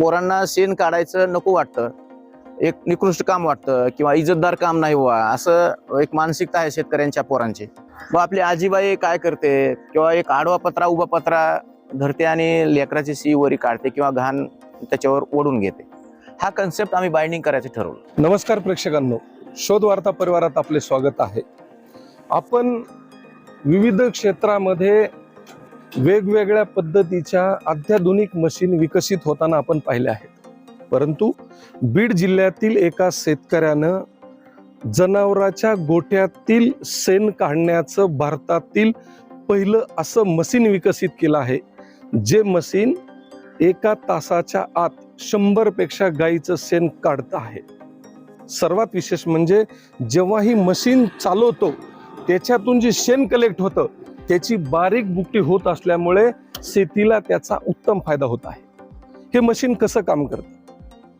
पोरांना शेण काढायचं नको वाटतं. एक निकृष्ट काम वाटतं किंवा इज्जतदार काम नाही व्हा असं एक मानसिकता आहे शेतकऱ्यांच्या पोरांची. व आपली आजीबाई काय करते? किंवा एक आडवा पत्रा उभा पत्रा धरते आणि लेकराची सी वरी काढते किंवा घाण त्याच्यावर ओढून घेते. हा कन्सेप्ट आम्ही बाइंडिंग करायचं ठरवलं. नमस्कार प्रेक्षकांनो. शोधवार्ता परिवारात आपले स्वागत आहे. आपण विविध क्षेत्रामध्ये वेगवेगळ्या पद्धतीच्या अत्याधुनिक मशीन विकसित होताना आपण पाहिले आहेत. परंतु बीड जिल्ह्यातील एका शेतकऱ्यानं जनावराच्या गोठ्यातील शेण काढण्याचं भारतातील पहिलं असं मशीन विकसित केलं आहे. जे मशीन एका तासाच्या आत शंभरपेक्षा गाईचं शेण काढत आहे. सर्वात विशेष म्हणजे जेव्हा ही मशीन चालवतो त्याच्यातून जे शेण कलेक्ट होतं त्याची बारीक बुकटी होत असल्यामुळे शेतीला त्याचा उत्तम फायदा होत आहे. हे मशीन कसं काम करतं?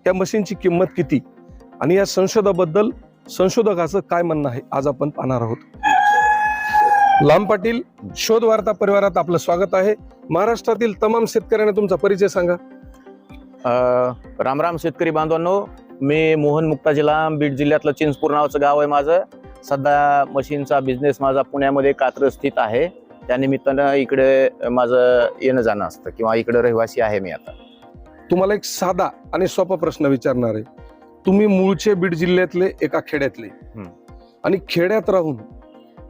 या मशीनची किंमत किती? आणि या संशोधाबद्दल संशोधकाचं काय म्हणणं आहे? आज आपण पाहणार आहोत. लांब पाटील शोध वार्ता परिवारात आपलं स्वागत आहे. महाराष्ट्रातील तमाम शेतकऱ्यांना तुमचा परिचय सांगा. रामराम शेतकरी बांधवांनो मी मोहन मुक्ताजी लांब बीड जिल्ह्यातलं चिंचपूर नावाचं गाव आहे माझं. सध्या मशीनचा बिझनेस माझा पुण्यामध्ये कात्र स्थित आहे. त्यानिमित्तानं इकडे माझं येणं जाणं असतं किंवा इकडे रहिवासी आहे मी आता. तुम्हाला एक साधा आणि सोपा प्रश्न विचारणार आहे. तुम्ही मूळचे बीड जिल्ह्यातले एका खेड्यातले. आणि खेड्यात राहून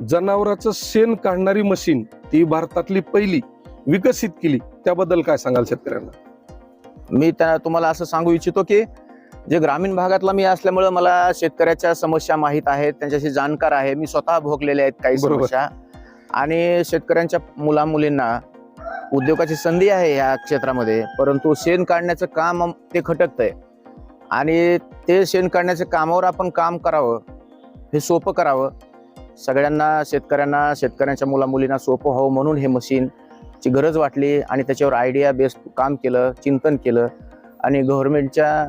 जनावराचं शेण काढणारी मशीन ती भारतातली पहिली विकसित केली त्याबद्दल काय सांगाल शेतकऱ्यांना? मी त्या तुम्हाला असं सांगू इच्छितो की जे ग्रामीण भागातला मी असल्यामुळं मला शेतकऱ्याच्या समस्या माहीत आहेत त्यांच्याशी जाणकार आहे. मी स्वतः भोगलेल्या आहेत काही. समस्या. आणि शेतकऱ्यांच्या मुला मुलींना उद्योगाची संधी आहे या क्षेत्रामध्ये परंतु शेण काढण्याचं काम ते खटकतंय. आणि ते शेण काढण्याच्या कामावर आपण काम करावं हे सोपं करावं. सगळ्यांना शेतकऱ्यांना शेतकऱ्यांच्या मुला मुलींना सोपं व्हावं म्हणून हे मशीनची गरज वाटली आणि त्याच्यावर आयडिया बेस्ड काम केलं चिंतन केलं. आणि गव्हर्नमेंटच्या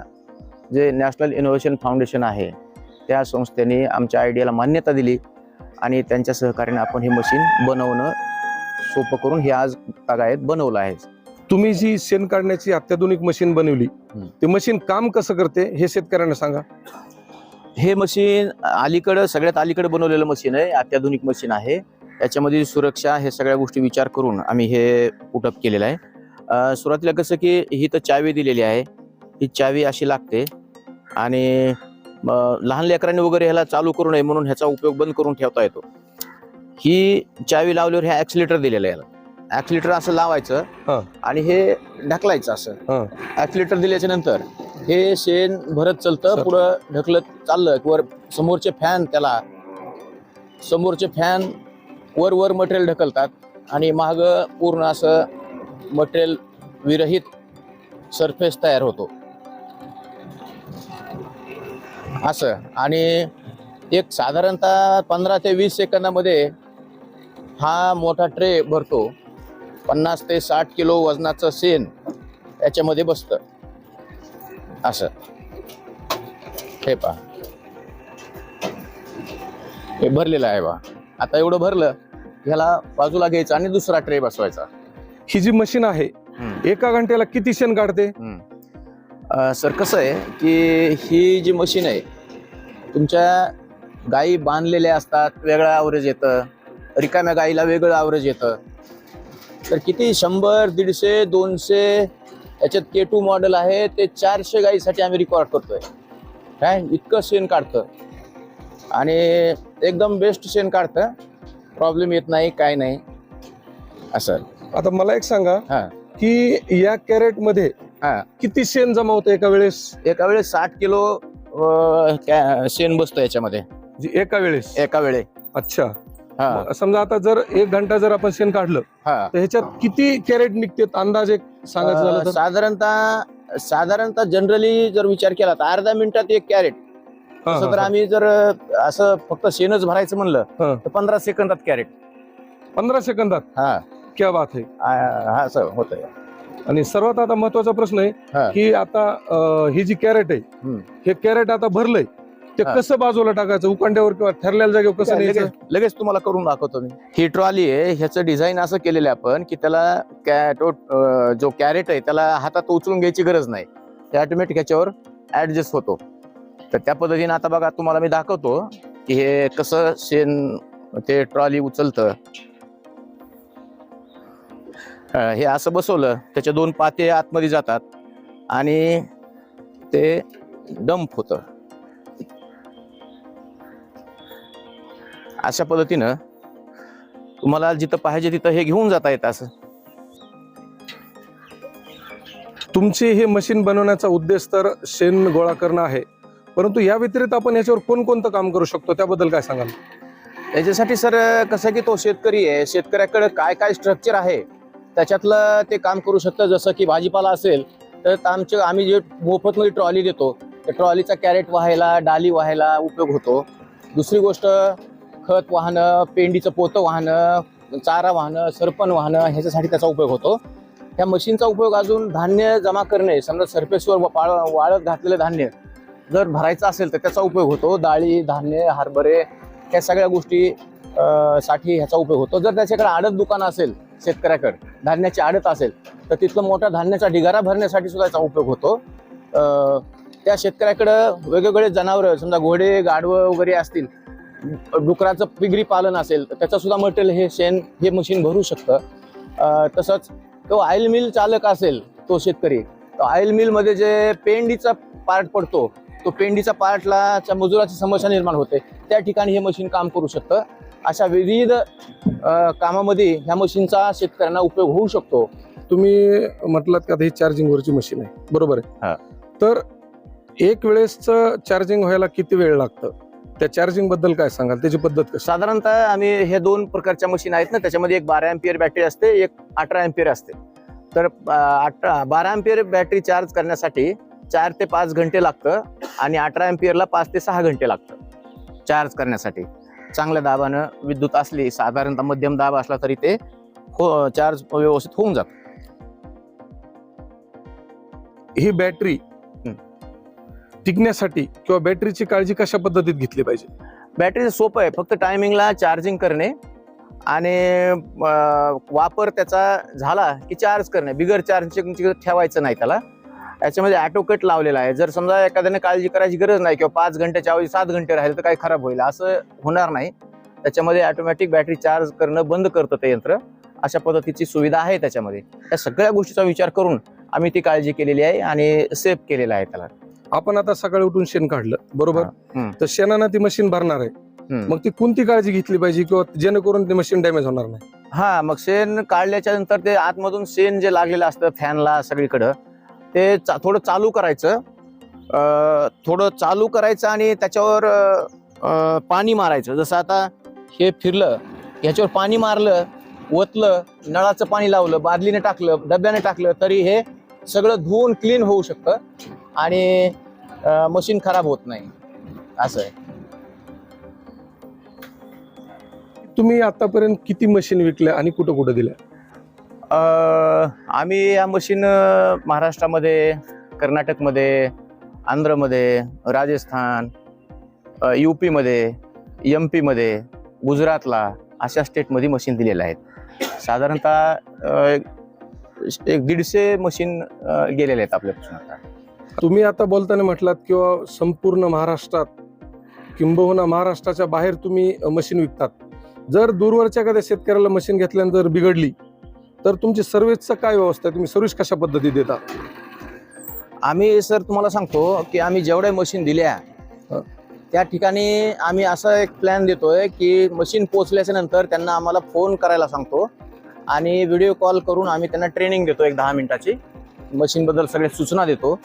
जे नॅशनल इनोव्हेशन फाउंडेशन आहे त्या संस्थेने आमच्या आयडियाला मान्यता दिली. आणि त्यांच्या सहकार्याने आपण हे मशीन बनवणं सोपं करून हे आज तागायत बनवलं आहे. तुम्ही जी शेण काढण्याची अत्याधुनिक मशीन बनवली. ते मशीन काम कसं करते हे शेतकऱ्यांना सांगा. हे मशीन अलीकडं सगळ्यात अलीकडे बनवलेलं मशीन आहे अत्याधुनिक मशीन आहे. याच्यामध्ये सुरक्षा हे सगळ्या गोष्टी विचार करून आम्ही हे पुटअप केलेलं आहे. सुरुवातीला कसं की ही तर चावी दिलेली आहे. ही चावी अशी लागते. आणि लहान लेकरांनी वगैरे ह्याला चालू करू नये म्हणून ह्याचा उपयोग बंद करून ठेवता येतो ही चावी लावल्यावर ह्या ऍक्सिलेटर दिलेलं आहे याला ऍक्सिलेटर असं. लावायचं आणि हे ढकलायचं असं. ऍक्सिलेटर दिल्याच्या नंतर हे शेण भरत चालतं. पुढं ढकलत चाललं वर समोरचे फॅन त्याला समोरचे फॅन वर वर मटेरियल ढकलतात आणि माग पूर्ण असं मटेरियल विरहित सरफेस तयार होतो असं. आणि एक साधारणतः पंधरा ते वीस सेकंदामध्ये हा मोठा ट्रे भरतो. पन्नास ते साठ किलो वजनाचं शेण याच्यामध्ये बसतं. असं. हे पहा. हे भरलेलं आहे बा. आता एवढं भरलं ह्याला बाजूला घ्यायचं आणि दुसरा ट्रे बसवायचा. ही जी मशीन आहे एका घंट्याला किती शेण काढते? सर कसं आहे की ही जी मशीन आहे तुमच्या गायी बांधलेल्या असतात वेगळं आवरेज येतं रिकाम्या गाईला वेगळं आवरेज येतं. तर किती? शंभर दीडशे दोनशे याच्यात के टू मॉडेल आहे ते चारशे गाईसाठी आम्ही रेकॉर्ड करतोय. काय? इतकं शेण काढतं. आणि एकदम बेस्ट शेण काढतं. प्रॉब्लेम येत नाही काय नाही. असं. आता मला एक सांगा हा. की या कॅरेटमध्ये हा. किती शेण जमा होतं एका वेळेस? एका वेळेस साठ किलो अं, शेण बसतं याच्यामध्ये. जी एका वेळेस? एका वेळे. अच्छा. हा. मग समजा आता जर एक घंटा जर आपण शेण काढलं हा. तर ह्याच्यात किती कॅरेट निघते अंदाज एक सांगायचं झालं अं, तर साधारणतः साधारणतः जनरली जर विचार केला तर अर्धा मिनिटात एक कॅरेट. हा, तसं तर हा. आम्ही जर अं, असं फक्त शेणच भरायचं म्हणलं हा. तर पंधरा सेकंदात कॅरेट. पंधरा सेकंदात? हा. क्या बात आहे. आ- हा असं होतंय. आणि सर्वात आता महत्त्वाचा प्रश्न हा. आहे की आता अं, ही जी कॅरेट आहे हम्म. हे कॅरेट आता भरलंय ते हा. कसं बाजूला टाकायचं उकांड्यावर किंवा ठरलेल्या जागेवर कसं न्यायचं लगेच लगेच तुम्हाला करून दाखवतो मी ही ट्रॉली आहे ह्याचं डिझाईन असं केलेलं आहे आपण की त्याला कॅ- तो, अं, जो कॅरेट आहे त्याला हातात उचलून घ्यायची गरज नाही हे ऑटोमॅटिक ह्याच्यावर ऍडजस्ट होतो तर त्या पद्धतीने आता बघा तुम्हाला मी दाखवतो की हे कसं शेण ते ट्रॉली उचलतं हे असं बसवलं त्याचे दोन पाते आतमध्ये जातात आणि ते डंप होतं. अशा पद्धतीनं तुम्हाला जिथं पाहिजे तिथं हे घेऊन जाता येतं असं. तुमचे हे मशीन बनवण्याचा उद्देश तर शेण गोळा करणं आहे परंतु या व्यतिरिक्त आपण याच्यावर कोणकोणतं काम करू शकतो त्याबद्दल काय सांगाल? त्याच्यासाठी सर कसं की तो शेतकरी आहे शेतकऱ्याकडे काय काय स्ट्रक्चर आहे त्याच्यातलं ते काम करू शकतं. जसं की भाजीपाला असेल तर आमचे आम्ही जे मोफतमध्ये ट्रॉली देतो त्या ट्रॉलीचा कॅरेट व्हायला डाली व्हायला उपयोग होतो. दुसरी गोष्ट खत वाहनं पेंडीचं पोतं वाहनं चारा वाहनं सरपण वाहनं ह्याच्यासाठी त्याचा उपयोग होतो. ह्या मशीनचा उपयोग अजून धान्य जमा करणे समजा सरफेसवर पाळ वाळत घातलेलं धान्य जर भरायचं असेल तर त्याचा उपयोग होतो. डाळी धान्य हरभरे ह्या सगळ्या गोष्टी साठी ह्याचा उपयोग होतो. जर त्याच्याकडे आडत दुकान असेल शेतकऱ्याकडे. धान्याची आडत असेल तर तिथलं मोठा धान्याचा ढिगारा भरण्यासाठी सुद्धा याचा उपयोग होतो. त्या शेतकऱ्याकडं वेगवेगळे जनावरं समजा घोडे गाडवं वगैरे असतील डुकराचं पिगरी पालन असेल तर त्याचं सुद्धा मटेरियल हे शेण हे मशीन भरू शकतं. तसंच तो ऑइल मिल चालक असेल तो शेतकरी तर ऑइल मिलमध्ये जे पेंडीचा पार्ट पडतो तो पेंडीचा पार्टला मजुराची समस्या निर्माण होते. त्या ठिकाणी हे मशीन काम करू शकतं. अशा विविध कामामध्ये ह्या मशीनचा शेतकऱ्यांना उपयोग होऊ शकतो. तुम्ही म्हटलात का ही चार्जिंग वरची मशीन आहे. बरोबर हा. आहे तर एक वेळेस चार्जिंग व्हायला किती वेळ लागतं? त्या चार्जिंगबद्दल काय सांगाल? त्याची पद्धत साधारणतः आम्ही हे दोन प्रकारच्या मशीन आहेत ना त्याच्यामध्ये एक बारा एम्पियर बॅटरी असते एक अठरा एम्पियर असते. तर अठरा बारा एम्पियर बॅटरी चार्ज करण्यासाठी चार ते पाच घंटे लागतं आणि अठरा एम्पियरला पाच ते सहा घंटे लागतं चार्ज करण्यासाठी. चांगल्या दाबानं विद्युत असली साधारणतः मध्यम दाब असला तरी ते हो चार्ज व्यवस्थित होऊन जातं. ही बॅटरी. टिकण्यासाठी किंवा बॅटरीची काळजी कशा पद्धतीत घेतली पाहिजे? बॅटरी सोपं आहे. फक्त टायमिंगला चार्जिंग करणे आणि वापर त्याचा झाला की चार्ज करणे. बिगर चार्जिंग ठेवायचं नाही त्याला. याच्यामध्ये ॲटोकट लावलेला आहे. जर समजा एखाद्याने काळजी करायची गरज नाही किंवा पाच घंट्याच्या ऐवजी सात घंटे राहिले तर काही खराब होईल? असं होणार नाही. त्याच्यामध्ये ऑटोमॅटिक बॅटरी चार्ज करणं बंद करतं ते यंत्र. अशा पद्धतीची सुविधा आहे त्याच्यामध्ये. त्या सगळ्या गोष्टीचा विचार करून आम्ही ती काळजी केलेली आहे आणि सेफ केलेला आहे त्याला. आपण आता सकाळी उठून शेण काढलं बरोबर. तर शेणानं ती मशीन भरणार आहे. मग ती कोणती काळजी घेतली पाहिजे किंवा जेणेकरून ती मशीन डॅमेज होणार नाही? हा मग शेण काढल्याच्या नंतर ते आतमधून शेण जे लागलेलं असतं फॅनला सगळीकडं ते चा- थोडं चालू करायचं. थोडं चालू करायचं आणि त्याच्यावर पाणी मारायचं. जसं आता हे फिरलं ह्याच्यावर पाणी मारलं ओतलं नळाचं पाणी लावलं बादलीने टाकलं डब्याने टाकलं तरी हे सगळं धुवून क्लीन होऊ शकतं आणि मशीन खराब होत नाही. असं आहे. तुम्ही आतापर्यंत किती मशीन विकल्या आणि कुठं कुठं दिल्या? आम्ही या मशीन महाराष्ट्रामध्ये कर्नाटकमध्ये आंध्रमध्ये राजस्थान यू पीमध्ये एम पीमध्ये गुजरातला अशा स्टेटमध्ये मशीन दिलेल्या आहेत. साधारणतः एक- दीडशे मशीन गेलेले आहेत आपल्यापासून आता. तुम्ही आता बोलताना म्हटलात किंवा संपूर्ण महाराष्ट्रात किंबहुना महाराष्ट्राच्या बाहेर तुम्ही मशीन विकतात. जर दूरवरच्या एखाद्या शेतकऱ्याला मशीन घेतल्यानंतर बिघडली तर तुमची सर्व्हिसचं काय व्यवस्था आहे? तुम्ही सर्व्हिस कशा पद्धतीत देता? आम्ही सर तुम्हाला सांगतो की आम्ही जेवढ्या मशीन दिल्या. त्या ठिकाणी आम्ही असा एक प्लॅन देतोय की मशीन पोचल्याच्या नंतर त्यांना आम्हाला फोन करायला सांगतो. आणि व्हिडिओ कॉल करून आम्ही त्यांना ट्रेनिंग देतो एक दहा मिनिटाची. मशीनबद्दल सगळ्या सूचना देतो.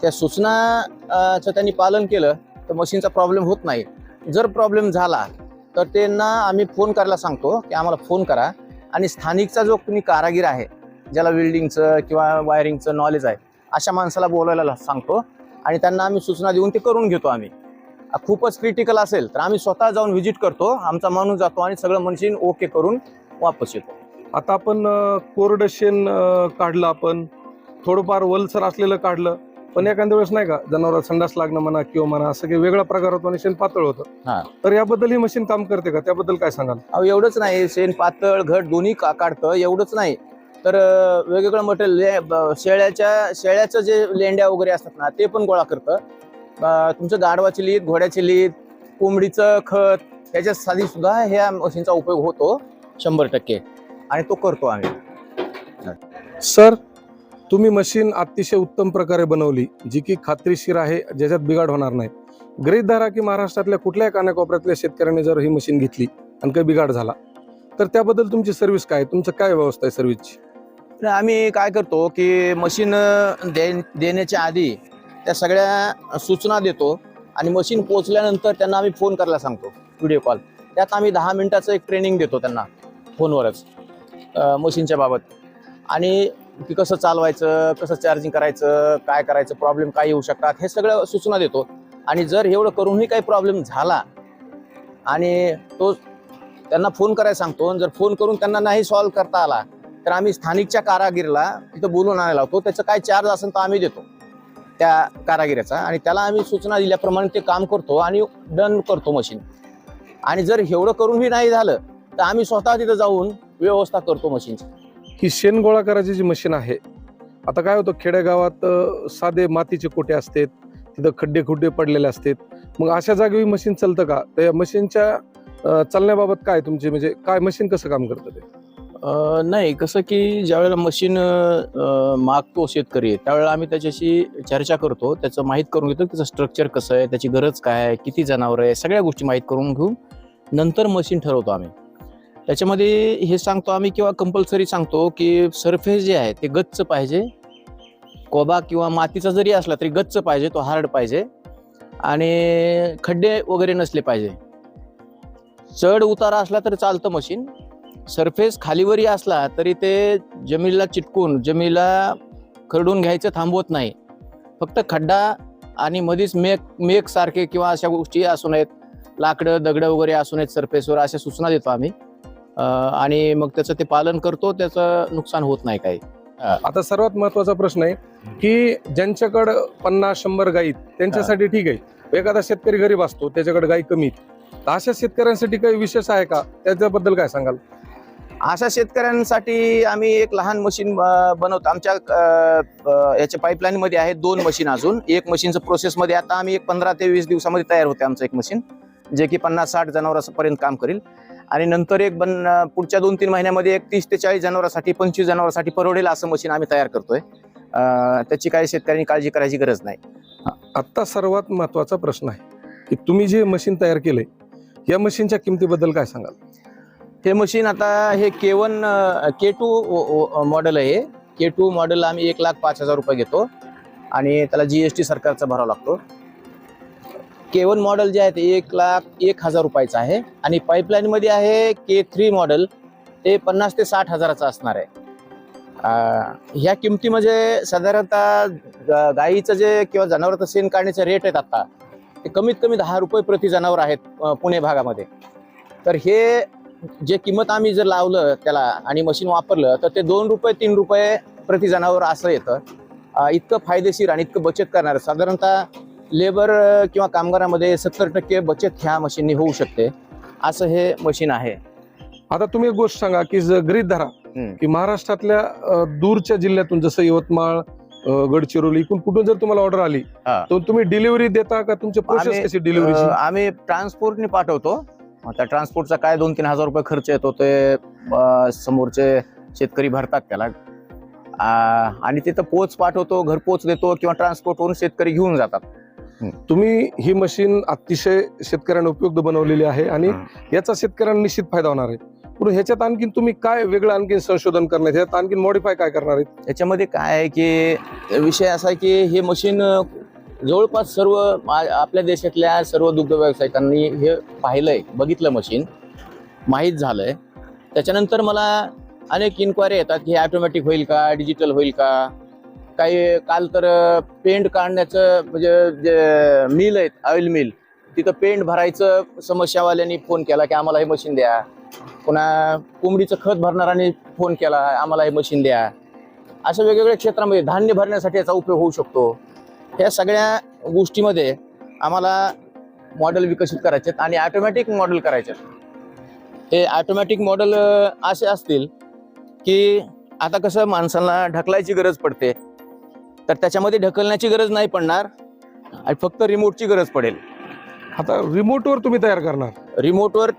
त्या सूचनाचं त्यांनी पालन केलं तर मशीनचा प्रॉब्लेम होत नाही. जर प्रॉब्लेम झाला तर त्यांना आम्ही फोन करायला सांगतो की आम्हाला फोन करा. आणि स्थानिकचा जो तुम्ही कारागीर आहे ज्याला वेल्डिंगचं किंवा वायरिंगचं नॉलेज आहे अशा माणसाला बोलायला सांगतो आणि त्यांना आम्ही सूचना देऊन ते करून घेतो आम्ही. खूपच क्रिटिकल असेल तर आम्ही स्वतः जाऊन व्हिजिट करतो आमचा माणूस जातो आणि सगळं मशीन ओके करून वापस येतो. आता आपण अं, कोरडं शेण काढलं आपण. थोडंफार वलसर असलेलं काढलं. पण एखाद्या वेळेस नाही का जनावरात संडास लागणं म्हणा किंवा म्हणा असं काही वेगळा प्रकार होतो आणि शेण पातळ हा. होतं तर याबद्दल ही मशीन काम करते का? त्याबद्दल काय सांगाल? अहो एवढंच नाही. शेण पातळ घट दोन्ही का काढतं एवढंच नाही. तर अं, वेगवेगळं मटेरियल शेळ्याच्या शेळ्याचं जे लेंड्या वगैरे असतात ना ते पण गोळा करतं. अं, तुमचं गाढवाची लीद घोड्याची लीद कोंबडीचं खत त्याच्यासाठी सुद्धा ह्या मशीनचा उपयोग होतो शंभर टक्के. आणि तो करतो आम्ही. सर तुम्ही मशीन अतिशय उत्तम प्रकारे बनवली जी की खात्रीशीर आहे ज्याच्यात बिघाड होणार नाही. गृहित धरा की महाराष्ट्रातल्या कुठल्याही कानाकोपऱ्यातल्या शेतकऱ्याने जर ही मशीन घेतली आणि काही बिघाड झाला तर त्याबद्दल तुमची सर्व्हिस काय? तुमचं काय व्यवस्था आहे सर्व्हिसची आम्ही काय करतो की मशीन दे देण्याच्या आधी त्या सगळ्या सूचना देतो आणि मशीन पोचल्यानंतर त्यांना आम्ही फोन करायला सांगतो व्हिडिओ कॉल त्यात आम्ही दहा मिनिटाचं एक ट्रेनिंग देतो त्यांना फोनवरच मशीनच्या बाबत. आणि की कसं चालवायचं कसं चार्जिंग करायचं काय करायचं प्रॉब्लेम काय येऊ शकतात हे सगळं सूचना देतो. आणि जर एवढं करूनही काही प्रॉब्लेम झाला आणि तो त्यांना फोन करायला सांगतो आणि जर फोन करून त्यांना नाही सॉल्व्ह करता आला तर आम्ही स्थानिकच्या कारागिरीला तिथं बोलून आणायला लावतो. त्याचं काय चार्ज असेल तर आम्ही देतो त्या कारागिराचा. आणि त्याला आम्ही सूचना दिल्याप्रमाणे ते काम करतो आणि डन करतो मशीन आणि जर एवढं करूनही नाही झालं तर आम्ही स्वतः तिथं जाऊन व्यवस्था करतो मशीनची ही शेण गोळा करायची जी मशीन आहे आता काय होतं खेडेगावात साधे मातीचे कोटे असतात तिथं खड्डे खुड्डे पडलेले असतात. मग अशा जागी मशीन चालतं का? त्या मशीनच्या चालण्याबाबत काय तुमचे म्हणजे काय मशीन कसं काम करतं ते? नाही कसं की ज्यावेळेला मशीन मागतो शेतकरी त्यावेळेला आम्ही त्याच्याशी चर्चा करतो. त्याचं माहीत करून घेतो त्याचं स्ट्रक्चर कसं आहे त्याची गरज काय आहे किती जनावर आहे सगळ्या गोष्टी माहीत करून घेऊन नंतर मशीन ठरवतो आम्ही. त्याच्यामध्ये हे सांगतो आम्ही किंवा कंपल्सरी सांगतो की सरफेस जे आहे ते गच्च पाहिजे. कोबा किंवा मातीचा जरी असला तरी गच्च पाहिजे तो हार्ड पाहिजे. आणि खड्डे वगैरे नसले पाहिजे. चढ उतारा असला तर चालतं मशीन सरफेस खालीवरी असला तरी ते जमिनीला चिटकून जमिनीला खरडून घ्यायचं थांबवत नाही. फक्त खड्डा आणि मधीच मेक मेक सारखे किंवा अशा गोष्टी असू नयेत. लाकडं दगडं वगैरे असू नयेत सरफेसवर अशा सूचना देतो आम्ही. आणि मग त्याचं ते पालन करतो त्याचं नुकसान होत नाही काही. आता सर्वात महत्त्वाचा प्रश्न आहे की ज्यांच्याकडं पन्नास शंभर गाई आहेत, त्यांच्यासाठी ठीक आहे. एखादा शेतकरी गरीब असतो त्याच्याकडे गाई कमी. तर अशा शेतकऱ्यांसाठी काही विशेष आहे का? त्याच्याबद्दल काय सांगाल? अशा शेतकऱ्यांसाठी आम्ही एक लहान मशीन बनवतो. आमच्या याच्या पाईपलाईन मध्ये आहे दोन मशीन अजून. एक मशीनचं प्रोसेसमध्ये आता आम्ही एक पंधरा ते वीस दिवसामध्ये तयार होते आमचं एक मशीन जे की पन्नास साठ जनावरांपर्यंत काम करेल. आणि नंतर एक बन पुढच्या दोन तीन महिन्यामध्ये एक तीस ते चाळीस जनावरांसाठी पंचवीस जनावरांसाठी परवडेल असं मशीन आम्ही तयार करतोय. त्याची काही शेतकऱ्यांनी काळजी करायची गरज नाही. आता सर्वात महत्त्वाचा प्रश्न आहे की तुम्ही जे मशीन तयार केलंय या मशीनच्या किमतीबद्दल काय सांगाल? हे मशीन आता हे K one K two model आहे के टू मॉडेल आम्ही एक लाख पाच हजार रुपये घेतो. आणि त्याला जी एस टी सरकारचा भरावा लागतो. के वन जे आहे ते एक लाख एक हजार रुपयाचं आहे. आणि पाईपलाईनमध्ये आहे के थ्री मॉडेल ते पन्नास ते साठ हजाराचं असणार आहे. ह्या किमती म्हणजे साधारणतः गाईचं जे किंवा जनावरचं शेण काढण्याचे रेट आहेत आता ते कमीत कमी दहा रुपये प्रति जनावर आहेत पुणे भागामध्ये. तर हे जे किंमत आम्ही जर लावलं त्याला आणि मशीन वापरलं तर ते दोन रुपये तीन रुपये प्रति जनावर असं येतं. इतकं फायदेशीर आणि इतकं बचत करणार. साधारणतः लेबर किंवा कामगारामध्ये सत्तर टक्के बचत ह्या मशीननी होऊ शकते. असं हे मशीन आहे. आता तुम्ही एक गोष्ट सांगा की गृहीत धरा. हम्म. की महाराष्ट्रातल्या अं, दूरच्या जिल्ह्यातून जसं यवतमाळ अं, गडचिरोली इकडून कुठून जर तुम्हाला ऑर्डर आली हा. तर तुम्ही डिलिव्हरी देता का? तुमची प्रोसेस आम्ही, कशी डिलिव्हरीची? अं, आम्ही ट्रान्सपोर्टने पाठवतो. त्या ट्रान्सपोर्टचा काय दोन तीन हजार रुपये खर्च येतो ते अं, समोरचे शेतकरी भरतात त्याला. आणि तिथं पोच पाठवतो घरपोच देतो किंवा ट्रान्सपोर्टवरून शेतकरी घेऊन जातात. तुम्ही ही मशीन अतिशय शेतकऱ्यांना उपयुक्त बनवलेली आहे आणि याचा शेतकऱ्यांना निश्चित फायदा होणार आहे. पुढे ह्याच्यात आणखीन तुम्ही काय वेगळं आणखीन संशोधन करणार ह्याच्यात आणखीन मॉडीफाय काय करणार आहेत? याच्यामध्ये काय आहे की विषय असा आहे की हे मशीन जवळपास सर्व आपल्या देशातल्या सर्व दुग्ध व्यावसायिकांनी हे पाहिलंय बघितलं मशीन. माहीत झालंय. त्याच्यानंतर मला अनेक इन्क्वायरी येतात की हे ऑटोमॅटिक होईल का डिजिटल होईल का? काही काल तर पेंट काढण्याचं म्हणजे जे मिल आहेत ऑइल मिल तिथं पेंट भरायचं समस्यावाल्यांनी फोन केला की आम्हाला हे मशीन द्या. पुन्हा कोंबडीचं खत भरणाऱ्यांनी फोन केला आम्हाला हे मशीन द्या. अशा वेगवेगळ्या क्षेत्रामध्ये धान्य भरण्यासाठी याचा उपयोग होऊ शकतो. या सगळ्या गोष्टीमध्ये आम्हाला मॉडेल विकसित करायचे आहेत आणि ऑटोमॅटिक मॉडेल करायचे आहेत. हे ॲटोमॅटिक मॉडेल असे असतील की आता कसं माणसांना ढकलायची गरज पडते. तर त्याच्यामध्ये ढकलण्याची गरज नाही पडणार आणि फक्त रिमोटची गरज पडेल. आता रिमोटवर तुम्ही तयार करणार. रिमोटवर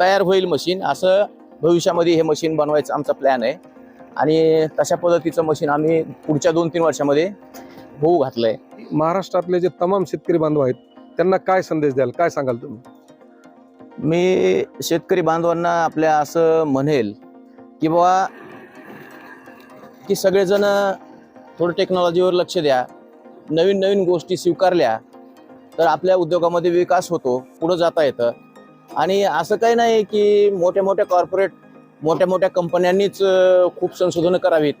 तयार होईल मशीन असं भविष्यामध्ये हे मशीन बनवायचं आमचा प्लॅन आहे. आणि तशा पद्धतीचं मशीन आम्ही पुढच्या दोन तीन वर्षामध्ये होऊ घातलंय. महाराष्ट्रातले जे तमाम शेतकरी बांधव आहेत त्यांना काय संदेश द्याल? काय सांगाल तुम्ही? मी शेतकरी बांधवांना आपल्या असं म्हणेल की बाबा की सगळेजण थोडं टेक्नॉलॉजीवर लक्ष द्या. नवीन नवीन गोष्टी स्वीकारल्या तर आपल्या उद्योगामध्ये विकास होतो पुढं जाता येतं. आणि असं काही नाही की मोठ्या मोठ्या कॉर्पोरेट मोठ्या मोठ्या कंपन्यांनीच खूप संशोधनं करावीत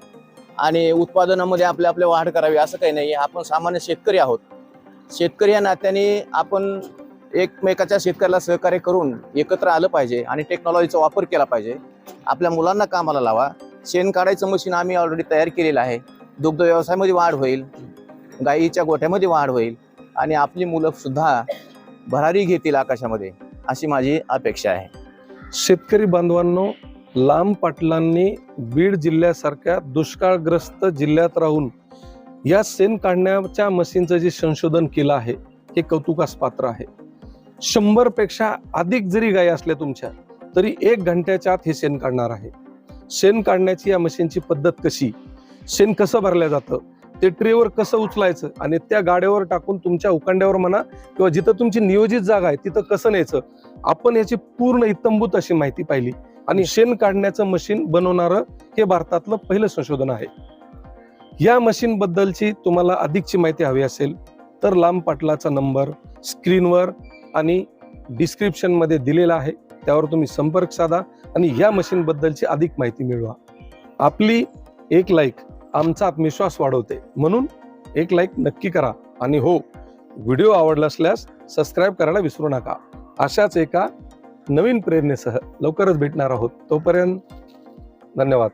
आणि उत्पादनामध्ये आपल्या आपल्या वाढ करावी असं काही नाही. आपण सामान्य शेतकरी आहोत. शेतकरी या नात्याने आपण एकमेकाच्या शेतकऱ्याला सहकार्य करून एकत्र आलं पाहिजे आणि टेक्नॉलॉजीचा वापर केला पाहिजे. आपल्या मुलांना कामाला लावा. शेण काढायचं मशीन आम्ही ऑलरेडी तयार केलेलं आहे. दुग्ध व्यवसायामध्ये वाढ होईल गाईच्या गोठ्यामध्ये वाढ होईल आणि आपली मुलं सुद्धा भरारी घेतील आकाशामध्ये अशी माझी अपेक्षा आहे. शेतकरी बांधवांनो लांब पाटलांनी बीड जिल्ह्यासारख्या दुष्काळग्रस्त जिल्ह्यात राहून या शेण काढण्याच्या मशीनचं जे संशोधन केलं आहे हे कौतुकास पात्र आहे. शंभरपेक्षा अधिक जरी गायी असल्या तुमच्या तरी एक घंट्याच्या आत हे शेण काढणार आहे. शेण काढण्याची या मशीनची पद्धत कशी? शेण कसं भरलं जातं ते ट्रेवर कसं उचलायचं आणि त्या गाड्यावर टाकून तुमच्या उकांड्यावर म्हणा किंवा जिथं तुमची नियोजित जागा आहे तिथं कसं न्यायचं? आपण याची पूर्ण इत्तंभूत अशी माहिती पाहिली आणि शेण काढण्याचं मशीन बनवणारं हे भारतातलं पहिलं संशोधन आहे. या मशीन बद्दलची तुम्हाला अधिकची माहिती हवी असेल तर लांब पाटलाचा नंबर स्क्रीनवर आणि डिस्क्रिप्शनमध्ये दिलेला आहे त्यावर तुम्ही संपर्क साधा आणि या मशीन बद्दलची अधिक माहिती मिळवा. आपली एक लाईक आमचा आत्मविश्वास वाढवते. म्हणून एक लाईक नक्की करा. आणि हो व्हिडिओ आवडला असल्यास सबस्क्राईब करायला विसरू नका. अशाच एका नवीन प्रेरणेसह लवकरच भेटणार आहोत. तोपर्यंत धन्यवाद.